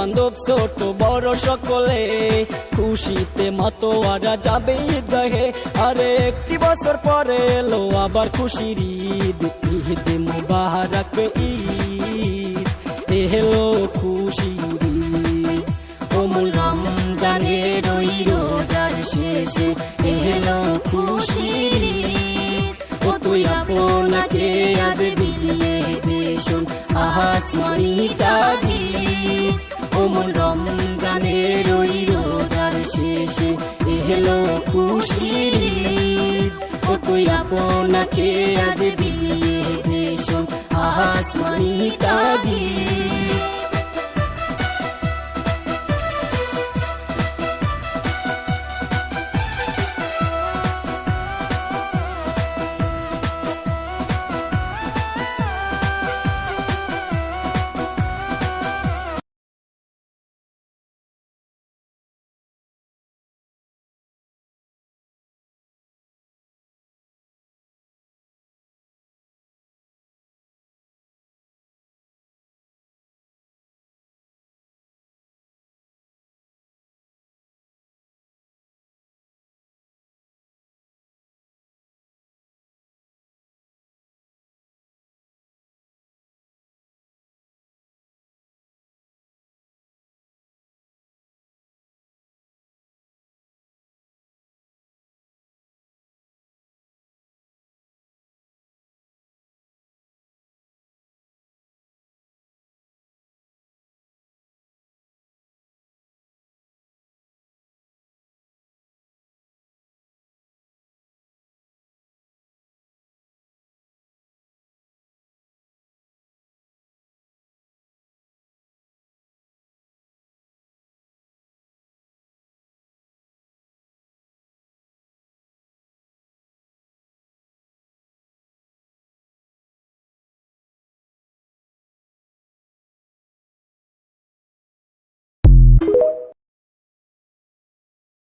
বান্ধব ছোট বড় সকলে, খুশিতে মাতোয়ারা যাবে ঈদগাহে। আরে একটি বছর পরে এলো আবার খুশির ঈদ ঈদ মুবারক ঈদ। এলো খুশির ঈদ। কোমল রমজানের ওই রোজার শেষে এলো খুশির তুই আপনাকে আজ বিলিয়ে বেশন আসমানি তাজ গেল খুশির তুই আপনাকে আজ বিলিয়ে দেশ আসমানি তা দিয়ে।